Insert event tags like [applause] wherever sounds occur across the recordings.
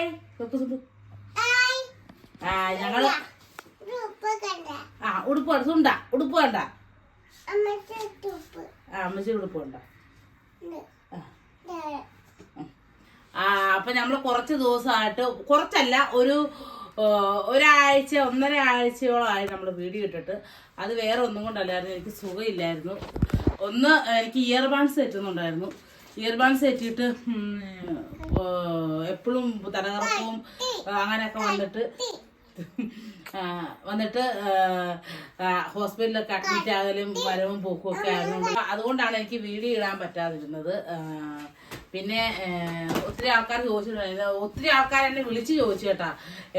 Hi സുപ്പ് സുപ്പ് ആ ഞങ്ങൾ ആ ഉടുപ്പ് വേണ്ട. സുണ്ട ഉടുപ്പ് വേണ്ട. ആ അമ്മച്ചി ഉടുപ്പ് വേണ്ട. ആ. അപ്പൊ നമ്മൾ കുറച്ച് ദിവസമായിട്ട് കുറച്ചല്ല ഒരു ഒരാഴ്ച ഒന്നര ആഴ്ചയോളമായി നമ്മൾ വീഡിയോ ഇട്ടിട്ട്. അത് വേറെ ഒന്നും കൊണ്ടല്ലായിരുന്നു. എനിക്ക് സുഖമില്ലായിരുന്നു. ഒന്ന് എനിക്ക് ഇയർ ബാൻസ് തെറ്റുന്നുണ്ടായിരുന്നു. ഇയർ ബാൻസ് എപ്പോഴും തലകറക്കവും അങ്ങനെയൊക്കെ വന്നിട്ട് വന്നിട്ട് ഹോസ്പിറ്റലിലൊക്കെ അഡ്മിറ്റ് ആകലും വരവും പോക്കും ഒക്കെ ആയിരുന്നു. അതുകൊണ്ടാണ് എനിക്ക് വീഡിയോ ഇടാൻ പറ്റാതിരുന്നത്. പിന്നെ ഒത്തിരി ആൾക്കാർ ചോദിച്ചിട്ടുണ്ട്. ഒത്തിരി ആൾക്കാർ എന്നെ വിളിച്ച് ചോദിച്ചു കേട്ടാ.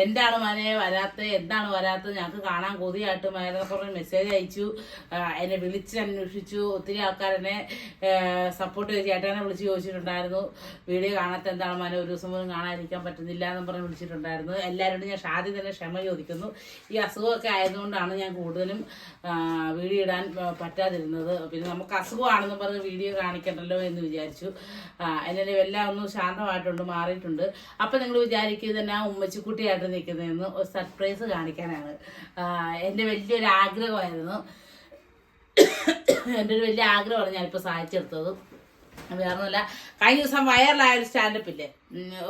എന്താണ് മനെ വരാത്തത്? എന്താണ് വരാത്തത്? ഞങ്ങൾക്ക് കാണാൻ കൊതിയായിട്ട് മനെ കുറേ മെസ്സേജ് അയച്ചു. എന്നെ വിളിച്ച് അന്വേഷിച്ചു. ഒത്തിരി ആൾക്കാർ എന്നെ സപ്പോർട്ട് ചെയ്ത് ചേട്ടനെ വിളിച്ച് ചോദിച്ചിട്ടുണ്ടായിരുന്നു. വീഡിയോ കാണാത്ത എന്താണ് മനെ? ഒരു ദിവസം പോലും കാണാതിരിക്കാൻ പറ്റുന്നില്ല എന്ന് പറഞ്ഞ് വിളിച്ചിട്ടുണ്ടായിരുന്നു. എല്ലാവരോടും ഞാൻ ഷാദി തന്നെ ക്ഷമ ചോദിക്കുന്നു. ഈ അസുഖമൊക്കെ ആയതുകൊണ്ടാണ് ഞാൻ കൂടുതലും വീഡിയോ ഇടാൻ പറ്റാതിരുന്നത്. പിന്നെ നമുക്ക് അസുഖമാണെന്ന് പറഞ്ഞ് വീഡിയോ കാണിക്കണ്ടല്ലോ എന്ന് വിചാരിച്ചു. എന്നാലും എല്ലാം ഒന്ന് ശാന്തമായിട്ടുണ്ട് മാറിയിട്ടുണ്ട്. അപ്പം നിങ്ങൾ വിചാരിക്കുക തന്നെ ആ ഉമ്മച്ചിക്കുട്ടിയായിട്ട് നിൽക്കുന്നതെന്ന് ഒരു സർപ്രൈസ് കാണിക്കാനാണ്. എന്റെ വലിയൊരു ആഗ്രഹമായിരുന്നു. എന്റെ ഒരു വലിയ ആഗ്രഹമാണ് ഞാനിപ്പോൾ സാധിച്ചെടുത്തത്. വേറെ വേറൊന്നുമല്ല കഴിഞ്ഞ ദിവസം വൈറലായ ഒരു സ്റ്റാൻഡപ്പ് ഇല്ലേ?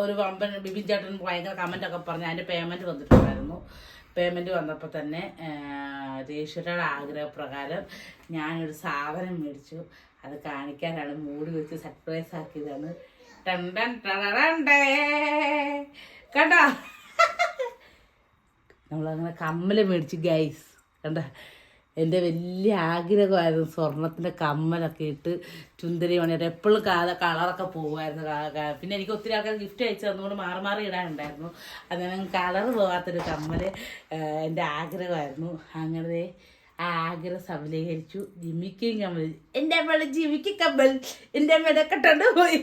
ഒരു വമ്പൻ ബിബിൻ ചേട്ടൻ ഭയങ്കര ഒക്കെ പറഞ്ഞ് അതിന്റെ പേയ്മെന്റ് വന്നിട്ടുണ്ടായിരുന്നു. പേയ്മെന്റ് വന്നപ്പോൾ തന്നെ ഈശ്വരയുടെ ആഗ്രഹപ്രകാരം ഞാനൊരു സാധനം മേടിച്ചു. അത് കാണിക്കാനാണ് മൂടി വെച്ച് സർപ്രൈസ് ആക്കിയതാണ്. കണ്ടോ? നമ്മളങ്ങനെ കമ്മൽ മേടിച്ചു ഗൈസ് കണ്ട? എന്റെ വലിയ ആഗ്രഹമായിരുന്നു സ്വർണത്തിന്റെ കമ്മലൊക്കെ ഇട്ട് ചുന്തരി മണിയുടെ എപ്പോഴും കാല കളറൊക്കെ പോകുമായിരുന്നു പിന്നെ എനിക്ക് ഒത്തിരി ആൾക്കാർ ഗിഫ്റ്റ് അയച്ചു തന്നുകൊണ്ട് മാറി മാറി ഇടാനുണ്ടായിരുന്നു. അങ്ങനെ കളർ പോകാത്തൊരു കമ്മൽ എന്റെ ആഗ്രഹമായിരുന്നു. അങ്ങനെ ആഗ്രഹം സഫലീകരിച്ചു. ജിമ്മിക്കും കമ്മൽ എന്റെ അമ്മയുടെ ജിമ്മിക്ക് കമ്മൽ. എന്റെ അമ്മയുടെ കെട്ടോണ്ട് പോയി.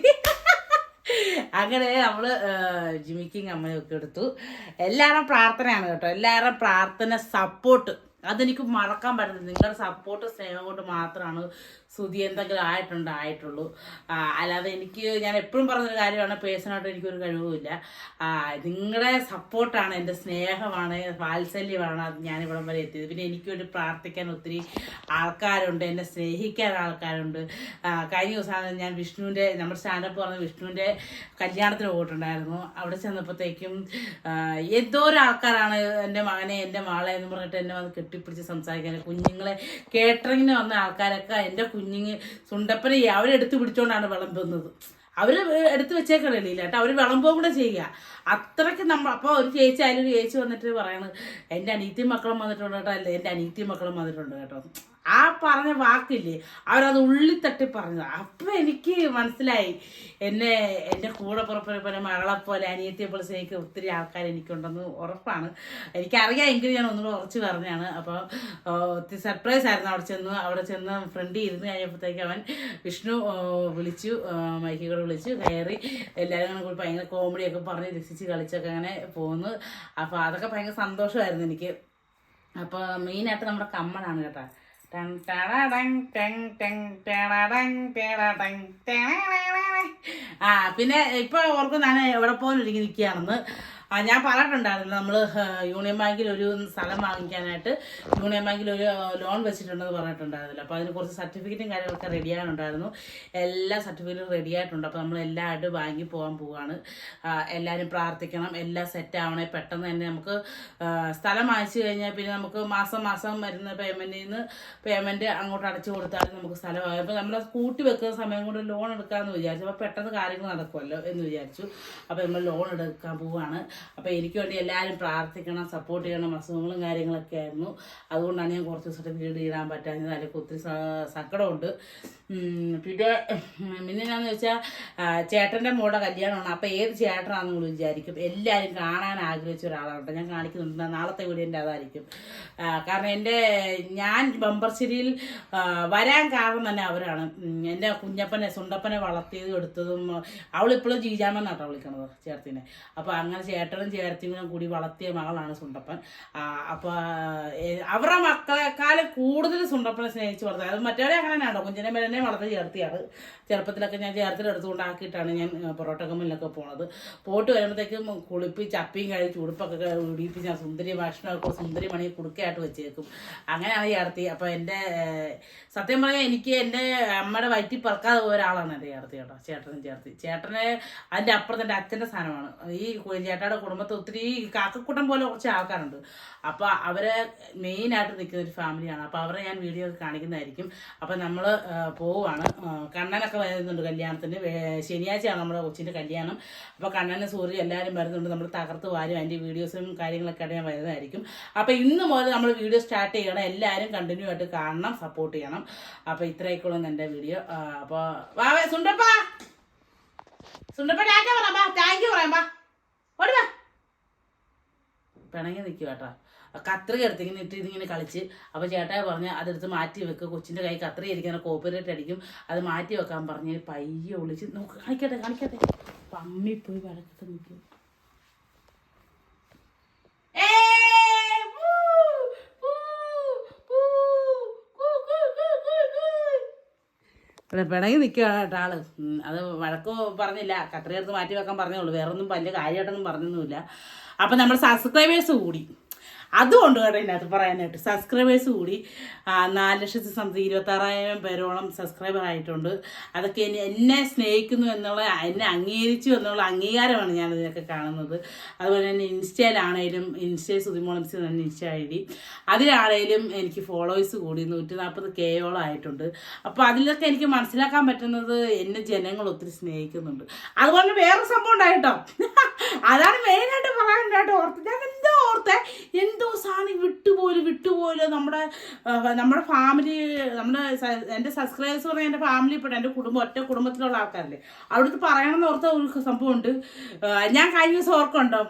അങ്ങനെ നമ്മൾ ജിമ്മിക്കും അമ്മയൊക്കെ എടുത്തു. എല്ലാവരും പ്രാർത്ഥനയാണ് കേട്ടോ. എല്ലാവരും പ്രാർത്ഥന സപ്പോർട്ട് അതെനിക്ക് മറക്കാൻ പറ്റില്ല നിങ്ങളുടെ സപ്പോർട്ട് സ്നേഹം കൊണ്ട് മാത്രമാണ് സ്തുതി എന്തെങ്കിലും ആയിട്ടുണ്ട് ആയിട്ടുള്ളൂ അല്ലാതെ എനിക്ക് ഞാൻ എപ്പോഴും പറഞ്ഞൊരു കാര്യമാണ് പേഴ്സണായിട്ട് എനിക്കൊരു കഴിവുമില്ല. നിങ്ങളുടെ സപ്പോർട്ടാണ് എന്റെ സ്നേഹമാണ് വാത്സല്യമാണ് അത് ഞാൻ ഇവിടം വരെ എത്തിയത്. പിന്നെ എനിക്ക് വേണ്ടി പ്രാർത്ഥിക്കാൻ ഒത്തിരി ആൾക്കാരുണ്ട് എന്നെ സ്നേഹിക്കാൻ ആൾക്കാരുണ്ട്. കഴിഞ്ഞ ദിവസം ഞാൻ വിഷ്ണുവിന്റെ നമ്മുടെ സ്റ്റാൻഡപ്പ് പറഞ്ഞ വിഷ്ണുവിന്റെ കല്യാണത്തിന് പോയിട്ടുണ്ടായിരുന്നു. അവിടെ ചെന്നപ്പോഴത്തേക്കും എന്തോരം ആൾക്കാരാണ് എന്റെ മകനെ എന്റെ മാളെ എന്ന് പറഞ്ഞിട്ട് എന്നെ വന്ന് കെട്ടിപ്പിടിച്ച് സംസാരിക്കാൻ. കുഞ്ഞുങ്ങളെ കേറ്ററിങ്ങിന് വന്ന ആൾക്കാരൊക്കെ എന്റെ കുഞ്ഞുങ്ങൾ സുണ്ടപ്പനെ അവരെടുത്ത് പിടിച്ചോണ്ടാണ് വിളമ്പുന്നത്. അവർ എടുത്ത് വെച്ചേക്കണില്ല കേട്ടോ അവർ വിളമ്പോ കൂടെ ചെയ്യുക അത്രയ്ക്ക് നമ്മൾ അപ്പോൾ ഒരു ചേച്ചി അതിലൊരു ചേച്ചി വന്നിട്ട് പറയണത് എന്റെ അനീത്തി മക്കളും വന്നിട്ടുണ്ട് കേട്ടോ. അല്ലേ എന്റെ അനീത്തി മക്കളും വന്നിട്ടുണ്ട് കേട്ടോ. ആ പറഞ്ഞ വാക്കില്ലേ അവരത് ഉള്ളി തട്ടി പറഞ്ഞത്. അപ്പം എനിക്ക് മനസ്സിലായി. എന്നെ എന്റെ കൂടെ പുറപ്പെടുന്ന പോലെ മകളെ പോലെ അനിയത്തിയെ പോലെ ഒത്തിരി ആൾക്കാർ എനിക്കുണ്ടെന്ന് ഉറപ്പാണ്. എനിക്കറിയാം എങ്കിലും ഞാൻ ഒന്നുകൂടെ ഉറച്ച് പറഞ്ഞാണ്. അപ്പോൾ ഒത്തിരി സർപ്രൈസ് ആയിരുന്നു അവിടെ ചെന്ന്. അവിടെ ചെന്ന് ഫ്രണ്ട് ഇരുന്ന് കഴിഞ്ഞപ്പോഴത്തേക്ക് അവൻ വിഷ്ണു വിളിച്ചു മൈക്കുകൾ വിളിച്ചു കയറി എല്ലാവരും കൂടി ഭയങ്കര കോമഡിയൊക്കെ പറഞ്ഞ് രസിച്ച് കളിച്ചൊക്കെ അങ്ങനെ പോകുന്നു അപ്പോൾ അതൊക്കെ ഭയങ്കര സന്തോഷമായിരുന്നു എനിക്ക്. അപ്പോൾ മെയിനായിട്ട് നമ്മുടെ കമ്മലാണ് കേട്ടോ. ആ പിന്നെ ഇപ്പൊ ഓർക്കും ഞാൻ എവിടെ പോലും ഒരുങ്ങി നിൽക്കുകയാണെന്ന്. ഞാൻ പറഞ്ഞിട്ടുണ്ടായിരുന്നു നമ്മൾ യൂണിയൻ ബാങ്കിൽ ഒരു സ്ഥലം വാങ്ങിക്കാനായിട്ട് യൂണിയൻ ബാങ്കിൽ ഒരു ലോൺ വെച്ചിട്ടുണ്ടെന്ന് പറഞ്ഞിട്ടുണ്ടായിരുന്നില്ല. അപ്പോൾ അതിന് കുറച്ച് സർട്ടിഫിക്കറ്റും കാര്യങ്ങളൊക്കെ റെഡി ആയിട്ടുണ്ടായിരുന്നു എല്ലാ സർട്ടിഫിക്കറ്റും റെഡി ആയിട്ടുണ്ട്. അപ്പോൾ നമ്മൾ എല്ലാവരും ബാങ്കിൽ പോകാൻ പോവാണ്. എല്ലാവരും പ്രാർത്ഥിക്കണം. എല്ലാം സെറ്റ് ആവണേ. പെട്ടെന്ന് തന്നെ നമുക്ക് സ്ഥലം വാങ്ങിച്ചു കഴിഞ്ഞാൽ പിന്നെ നമുക്ക് മാസം മാസം വരുന്ന പേയ്മെന്റിൽ നിന്ന് പേയ്മെന്റ് അങ്ങോട്ട് അടച്ചു കൊടുത്താലും നമുക്ക് സ്ഥലമായി അപ്പോൾ നമ്മൾ കൂട്ടി വെക്കുന്ന സമയം കൊണ്ട് ലോൺ എടുക്കാമെന്ന് വിചാരിച്ചു. അപ്പോൾ പെട്ടെന്ന് കാര്യങ്ങൾ നടക്കുമല്ലോ എന്ന് വിചാരിച്ചു. അപ്പോൾ നമ്മൾ ലോൺ എടുക്കാൻ പോവുകയാണ് അപ്പോൾ എനിക്ക് വേണ്ടി എല്ലാവരും പ്രാർത്ഥിക്കണം സപ്പോർട്ട് ചെയ്യണം അസുഖങ്ങളും കാര്യങ്ങളൊക്കെ ആയിരുന്നു. അതുകൊണ്ടാണ് ഞാൻ കുറച്ച് ദിവസമായിട്ട് വീട് ഇടാൻ പറ്റാഞ്ഞത്. അതിലൊക്കെ ഒത്തിരി സങ്കടമുണ്ട്. പിന്നെ പിന്നെ എന്നാന്ന് വെച്ചാൽ ചേട്ടന്റെ മോടെ കല്യാണമാണ്. അപ്പോൾ ഏത് ചേട്ടനാണെന്ന് നിങ്ങൾ വിചാരിക്കും. എല്ലാവരും കാണാൻ ആഗ്രഹിച്ച ഒരാളാണ് ഞാൻ കാണിക്കുന്നുണ്ട്. നാളത്തെ വീഡിയോ എന്റെ അതായിരിക്കും. കാരണം എന്റെ ഞാൻ ബമ്പർശ്ശേരിയിൽ വരാൻ കാരണം തന്നെ അവരാണ്. എന്റെ കുഞ്ഞപ്പനെ സുണ്ടപ്പനെ വളർത്തിയതും എടുത്തതും അവളിപ്പോഴും ജീജാമെന്നാട്ടോ വിളിക്കണത് ചേർത്തിനെ അപ്പോൾ അങ്ങനെ ചേട്ടനും ചേർത്തിനും കൂടി വളർത്തിയ മകളാണ് സുണ്ടപ്പൻ. അപ്പൊ അപ്പോൾ അവരുടെ മക്കളെക്കാളും കൂടുതൽ സുണ്ടപ്പനെ സ്നേഹിച്ച് വളർത്തുക. അത് മറ്റവരെ അങ്ങനെ തന്നെയാണോ കുഞ്ഞിനെ മേലെ വളർത്തി ചേർത്തിയാണ്. ചെറുപ്പത്തിലൊക്കെ ഞാൻ ചേർത്തിലെടുത്തുകൊണ്ടാക്കിയിട്ടാണ് ഞാൻ പൊറോട്ട കമ്മിലൊക്കെ പോണത്. പോട്ട് വരുമ്പോഴത്തേക്കും കുളിപ്പി ചപ്പിയും കഴിച്ച് ഉടുപ്പൊക്കെ ഉടിപ്പിച്ച് ഞാൻ സുന്ദരി ഭക്ഷണമൊക്കെ സുന്ദരി മണി കുടുക്കയായിട്ട് വെച്ചേക്കും. അങ്ങനെയാണ് ചേർത്തി. അപ്പോൾ എന്റെ സത്യം പറഞ്ഞാൽ എനിക്ക് എന്റെ അമ്മയുടെ വയറ്റിൽ പറക്കാതെ പോയ ഒരാളാണ് എന്റെ ചേർത്തി കേട്ടോ. ചേട്ടനും ചേർത്തി. ചേട്ടനെ അതിന്റെ അപ്പുറത്ത് എന്റെ അച്ഛന്റെ സ്ഥാനമാണ്. ഈ ചേട്ടായുടെ കുടുംബത്തിൽ ഒത്തിരി കാക്കക്കൂട്ടം പോലെ കുറച്ച് ആൾക്കാരുണ്ട്. അപ്പോൾ അവരെ മെയിൻ ആയിട്ട് നിൽക്കുന്ന ഒരു ഫാമിലിയാണ് അപ്പോൾ അവരെ ഞാൻ വീഡിയോ കാണിക്കുന്നതായിരിക്കും. അപ്പോൾ നമ്മൾ പോവാണ് കണ്ണനൊക്കെ വരുന്നുണ്ട് കല്യാണത്തിന്. ശനിയാഴ്ചയാണ് നമ്മുടെ കൊച്ചിന്റെ കല്യാണം. അപ്പോൾ കണ്ണന് സൂര്യ എല്ലാവരും വരുന്നുണ്ട്. നമ്മൾ തകർത്ത് വാരും. അതിന്റെ വീഡിയോസും കാര്യങ്ങളൊക്കെ ഞാൻ വരുന്നതായിരിക്കും. അപ്പോൾ ഇന്ന് മുതൽ നമ്മൾ വീഡിയോ സ്റ്റാർട്ട് ചെയ്യണം. എല്ലാവരും കണ്ടിന്യൂ ആയിട്ട് കാണണം സപ്പോർട്ട് ചെയ്യണം. അപ്പോൾ ഇത്രയൊക്കെയുള്ള എന്റെ വീഡിയോ അപ്പോൾ വാവേ സുണ്ടപ്പാ സുണ്ടപ്പ ടാറ്റ പറയാം താങ്ക് യു പറയാം ബാ ഓടി വാ പിണങ്ങി നിൽക്കുക കേട്ടോ. കത്രിക എടുത്ത് ഇങ്ങനെ ഇട്ട് ഇതിങ്ങനെ കളിച്ച്. അപ്പോൾ ചേട്ടായി പറഞ്ഞ് അതെടുത്ത് മാറ്റി വെക്ക്. കൊച്ചിന്റെ കൈ കത്രിക ഇരിക്കുന്ന കോപ്പറേറ്റ് അടിക്കും. അത് മാറ്റി വെക്കാൻ പറഞ്ഞ് പയ്യെ ഒളിച്ച്. നോക്ക് കാണിക്കട്ടെ കാണിക്കട്ടെ. പമ്മി പോയി വഴക്കൊക്കെ നിൽക്കും പിണങ്ങി നിൽക്കുകയാണ് കേട്ടോ ആൾ. അത് വഴക്ക് പറഞ്ഞില്ല. കത്രിയെടുത്ത് മാറ്റി വെക്കാൻ പറഞ്ഞേ ഉള്ളൂ. വേറൊന്നും വലിയ കാര്യമായിട്ടൊന്നും പറഞ്ഞൊന്നുമില്ല. അപ്പം നമ്മൾ സബ്സ്ക്രൈബേഴ്സ് കൂടി. അതുകൊണ്ട് കേട്ടോ ഇതിനകത്ത് പറയാനായിട്ട്. സബ്സ്ക്രൈബേഴ്സ് കൂടി നാല് ലക്ഷത്തി സംതിങ് ഇരുപത്താറായിരം പേരോളം സബ്സ്ക്രൈബർ ആയിട്ടുണ്ട്. അതൊക്കെ എന്നെ സ്നേഹിക്കുന്നു എന്നുള്ള എന്നെ അംഗീകരിച്ചു എന്നുള്ള അംഗീകാരമാണ് ഞാൻ ഇതിനൊക്കെ കാണുന്നത്. അതുപോലെ തന്നെ ഇൻസ്റ്റയിലാണേലും ഇൻസ്റ്റയിൽ സുതിമോളംസ് തന്നെ ഇൻസ്റ്റ ഐ ഡി. അതിലാണേലും എനിക്ക് ഫോളോവേഴ്സ് കൂടി നൂറ്റി നാൽപ്പത് കെയോളം ആയിട്ടുണ്ട്. അപ്പോൾ അതിലൊക്കെ എനിക്ക് മനസ്സിലാക്കാൻ പറ്റുന്നത് എന്നെ ജനങ്ങൾ ഒത്തിരി സ്നേഹിക്കുന്നുണ്ട്. അതുപോലെ വേറെ സംഭവം ഉണ്ടായിട്ടോ [laughs] അതാണ് മെയിനായിട്ട് പറയാനുണ്ടായിട്ട് ഓർത്ത് ഞാൻ எந்த சாணி விட்டு സാധനം വിട്ടുപോലും നമ്മുടെ നമ്മുടെ ഫാമിലി നമ്മുടെ എന്റെ സബ്സ്ക്രൈബേഴ്സ് പറഞ്ഞാൽ എന്റെ ഫാമിലി പെട്ട എന്റെ കുടുംബം ഒറ്റ കുടുംബത്തിലുള്ള ആൾക്കാരല്ലേ. അവിടുത്തെ പറയണമെന്ന് ഓർത്ത ഒരു സംഭവമുണ്ട്. ഞാൻ കഴിഞ്ഞ ദിവസം ഓർക്കുണ്ടോ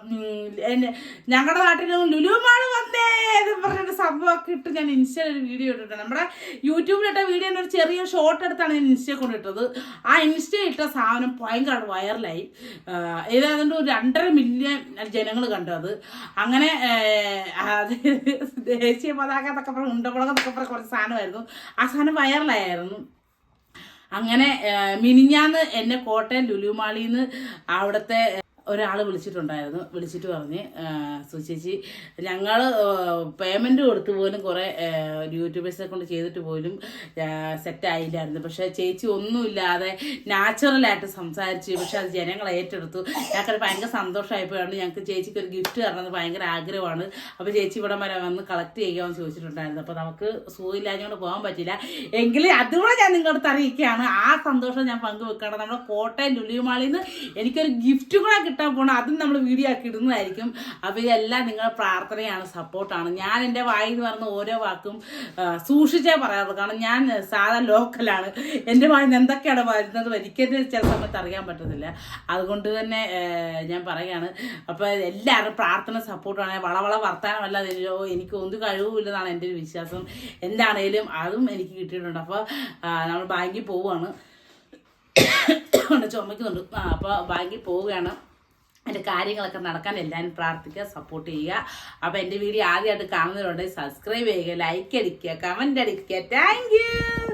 ഞങ്ങളുടെ നാട്ടിൽ ലുലുമാൾ വന്നേ എന്ന് പറഞ്ഞൊരു സംഭവമൊക്കെ ഇട്ട് ഞാൻ ഇൻസ്റ്റയിൽ ഒരു വീഡിയോ ഇട്ടിട്ടുണ്ട്. നമ്മുടെ യൂട്യൂബിലിട്ട വീഡിയോ ഒരു ചെറിയ ഷോർട്ട് എടുത്താണ് ഞാൻ ഇൻസ്റ്റയിൽ കൊണ്ടിട്ടത്. ആ ഇൻസ്റ്റയിൽ ഇട്ട സാധനം ഭയങ്കര വൈറലായി ഏതാണ്ട് ഒരു രണ്ടര മില്യൺ ജനങ്ങൾ കണ്ടു അത്. അങ്ങനെ ദേശീയ പതാക എന്നൊക്കെ പറഞ്ഞ ഉണ്ടമുളക് എന്നൊക്കെ പറഞ്ഞ കുറച്ച് സാധനമായിരുന്നു. ആ സാധനം വൈറലായിരുന്നു. അങ്ങനെ മിനിഞ്ഞാന്ന് എന്നെ കോട്ടയം ലുലുമാളിന്ന് അവിടുത്തെ ഒരാൾ വിളിച്ചിട്ടുണ്ടായിരുന്നു. വിളിച്ചിട്ട് പറഞ്ഞ് സുചേച്ചി ഞങ്ങൾ പേയ്മെന്റ് കൊടുത്തു പോലും കുറേ യൂട്യൂബേഴ്സിനെ കൊണ്ട് ചെയ്തിട്ട് പോലും സെറ്റ് ആയില്ലായിരുന്നു. പക്ഷേ ചേച്ചി ഒന്നുമില്ലാതെ നാച്ചുറലായിട്ട് സംസാരിച്ചു. പക്ഷെ അത് ജനങ്ങൾ ഏറ്റെടുത്തു. ഞങ്ങൾക്ക് ഭയങ്കര സന്തോഷമായപ്പോഴാണ് ഞങ്ങൾക്ക് ചേച്ചിക്ക് ഒരു ഗിഫ്റ്റ് തരണമെന്ന് ഭയങ്കര ആഗ്രഹമാണ്. അപ്പോൾ ചേച്ചി ഇവിടെ വരെ വന്ന് കളക്ട് ചെയ്യാമെന്ന് ചോദിച്ചിട്ടുണ്ടായിരുന്നു. അപ്പോൾ നമുക്ക് സുഖമില്ലാഞ്ഞുകൊണ്ട് പോകാൻ പറ്റില്ല. എങ്കിലും അതുകൂടെ ഞാൻ നിങ്ങളുടെ അറിയിക്കുകയാണ്. ആ സന്തോഷം ഞാൻ പങ്കുവെക്കണം നമ്മുടെ കോട്ടയം ലുലിമാളിൽ നിന്ന് എനിക്കൊരു ഗിഫ്റ്റ് കൂടെ കിട്ടാൻ പോകണം അതും നമ്മൾ വീഡിയോ ആക്കി ഇടുന്നതായിരിക്കും. അപ്പോൾ ഇതെല്ലാം നിങ്ങളുടെ പ്രാർത്ഥനയാണ് സപ്പോർട്ടാണ്. ഞാൻ എന്റെ വായിൽ നിന്ന് പറഞ്ഞ ഓരോ വാക്കും സൂക്ഷിച്ചേ പറയാറുള്ളൂ. കാരണം ഞാൻ സാധാ ലോക്കലാണ്. എന്റെ വായിൽ നിന്ന് എന്തൊക്കെയാണ് വരുന്നത് എനിക്കത് ചില സമയത്ത് അറിയാൻ പറ്റത്തില്ല. അതുകൊണ്ട് തന്നെ ഞാൻ പറയുകയാണ്. അപ്പോൾ എല്ലാവരും പ്രാർത്ഥന സപ്പോർട്ടാണ്. വളവള വർത്താനമല്ലാതെ എനിക്ക് ഒന്നും കഴിവില്ലെന്നാണ് എന്റെ ഒരു വിശ്വാസം. എന്താണേലും അതും എനിക്ക് കിട്ടിയിട്ടുണ്ട്. അപ്പോൾ നമ്മൾ ബാങ്കിൽ പോവുകയാണ്. [coughs] ചുമക്കുന്നുണ്ട്. അപ്പോൾ ബാങ്കിൽ പോവുകയാണ്. എന്റെ കാര്യങ്ങളൊക്കെ നടക്കാൻ എല്ലാവരും പ്രാർത്ഥിക്കുക സപ്പോർട്ട് ചെയ്യുക. അപ്പോൾ എന്റെ വീഡിയോ ആദ്യമായിട്ട് കാണുന്നവരുണ്ടെങ്കിൽ സബ്സ്ക്രൈബ് ചെയ്യുക ലൈക്ക് അടിക്കുക കമന്റ് അടിക്കുക. താങ്ക്